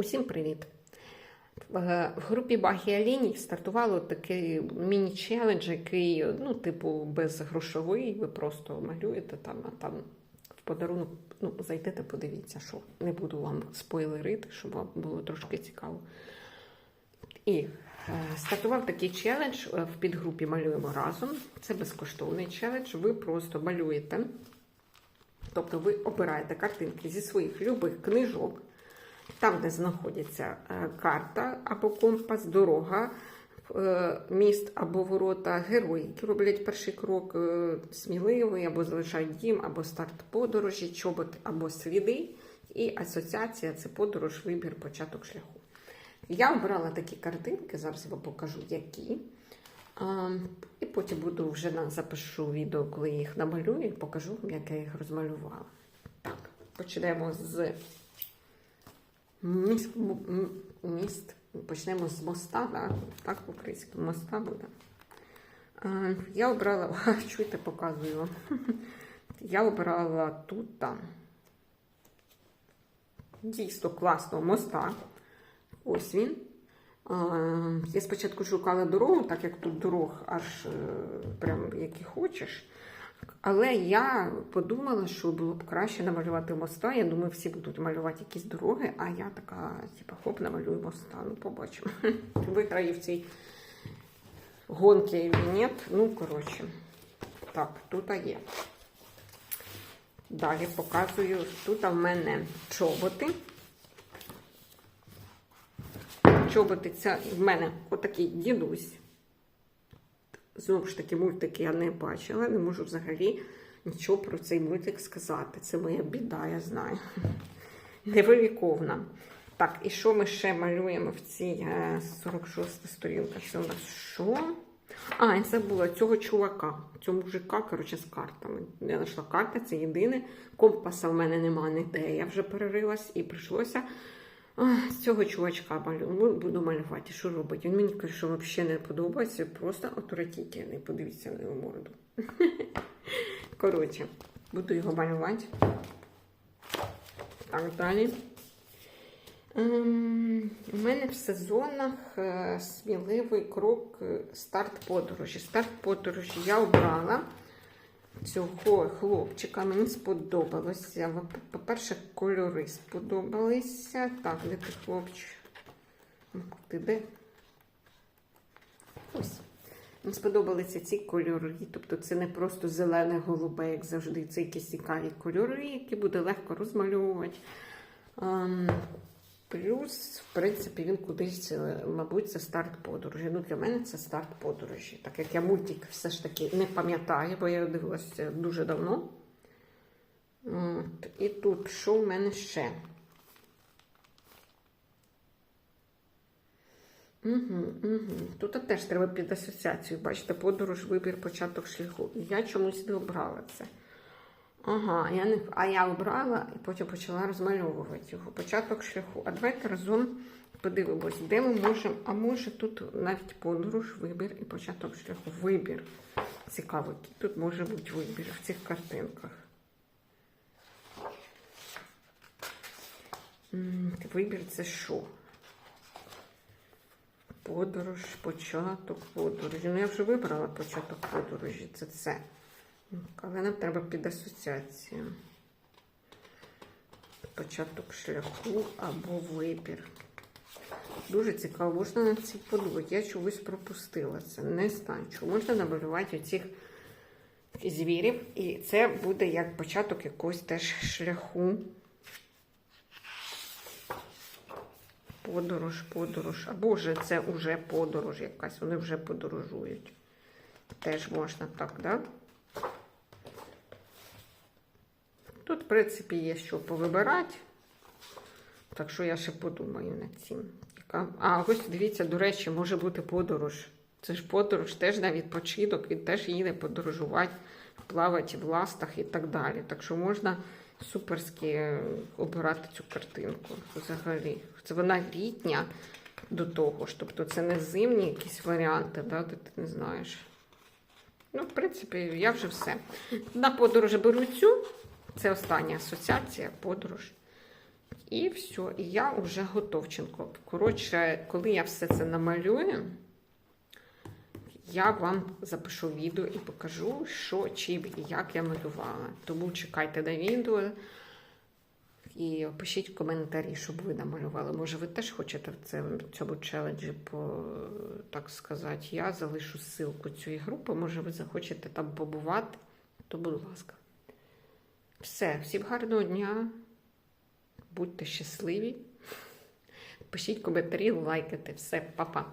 Усім привіт! В в групі Багія Ліній стартувало такий міні-челендж, який, ну, типу, безгрошовий. Ви просто малюєте там, а там в подарунок ну, зайдете, подивіться, що не буду вам спойлерити, щоб вам було трошки цікаво. І е, стартував такий челендж е, в підгрупі Малюємо разом. Це безкоштовний челендж. Ви просто малюєте. Тобто ви обираєте картинки зі своїх любих книжок, там, де знаходиться е, карта або компас, дорога, е, міст або ворота, герої, які роблять перший крок, е, сміливий, або залишають дім, або старт подорожі, чобот або сліди. І асоціація це подорож, вибір, початок шляху. Я обрала такі картинки, зараз я вам покажу, які. І потім буду вже запишу відео, коли їх намалюю, і покажу, як я їх розмалювала. Так, почнемо з міст. міст. Почнемо з моста, да? так по-українськи моста буде. А, Я обрала, чуєте, показую. Я обрала тут там дійсно класного моста. Ось він. Я спочатку шукала дорогу, так як тут дорог аж е, прям які хочеш. Але я подумала, що було б краще намалювати моста. Я думаю, всі будуть малювати якісь дороги, а я така, типу, хоп, намалюю моста. Ну, побачимо. Виграю в цій гонці ні. Ну, коротше. Так, тут є. Далі показую. Тут в мене чоботи. Чоботи, це в мене отакий дідусь. Знову ж таки, мультик я не бачила, не можу взагалі нічого про цей мультик сказати. Це моя біда, я знаю. Невиліковна. Так, і що ми ще малюємо в цій 46 сторінка? Це у нас що? А, я забула цього чувака, цього мужика, коротше, з картами. Я знайшла карти, це єдине. Компаса в мене немає ніде. Я вже перерилась і прийшлося. З цього чувачка малю. буду малювати. Що робить? Він мені каже, що взагалі не подобається, просто отвратительний. Подивіться на його морду. Коротше, буду його малювати. Так, далі. Ем, У мене в сезонах е, сміливий крок е, старт подорожі. Старт подорожі я обрала цього хлопчика. Мені сподобалося. По-перше, кольори сподобалися. Так, де ти хлопчик? Ти де? Ось. Мені сподобалися ці кольори. Тобто це не просто зелене голубе, як завжди. Це якісь цікаві кольори, які буде легко розмальовувати. Плюс, в принципі, він кудись, е, мабуть, це старт подорожі. Ну, для мене це старт подорожі. Так як я мультик все ж таки не пам'ятаю, бо я дивилася дуже давно. От. І тут що в мене ще? Угу, угу. Тут теж треба під асоціацію. Бачите, подорож, вибір, початок шляху. Я чомусь не обрала це. Ага, я не... а я обрала і потім почала розмальовувати його. Початок шляху. А давайте разом подивимось, де ми можемо. А може тут навіть подорож, вибір і початок шляху. Вибір. Цікаво, який тут може бути вибір в цих картинках. Вибір це що? Подорож, початок подорожі. Ну, я вже вибрала початок подорожі. Це це. Але нам треба під асоціацію. Початок шляху або вибір. Дуже цікаво, можна на це подумати. Я чогось пропустила це. Не знаю, чого можна намалювати оцих звірів. І це буде як початок якогось теж шляху. Подорож, подорож. Або вже це вже подорож якась. Вони вже подорожують. Теж можна так, так? Тут, в принципі, є що повибирати. Так що я ще подумаю над цим. А, ось дивіться, до речі, може бути подорож. Це ж подорож теж на відпочинок, він теж їде подорожувати, плавати в ластах і так далі. Так що можна суперськи обирати цю картинку взагалі. Це вона літня до того ж. Тобто це не зимні якісь варіанти, да, де ти не знаєш. Ну, в принципі, я вже все. На подорож беру цю. Це остання асоціація, подорож. І все, і я вже готовченко. Коротше, коли я все це намалюю, я вам запишу відео і покажу, що, чим і як я малювала. Тому чекайте на відео і пишіть коментарі, щоб ви намалювали. Може, ви теж хочете в цьому челенджі, по, так сказати, я залишу ссылку цієї групи. Може, ви захочете там побувати, то будь ласка. Все, всім гарного дня. Будьте щасливі. Пишіть коментарі, лайкайте. Все, па-па.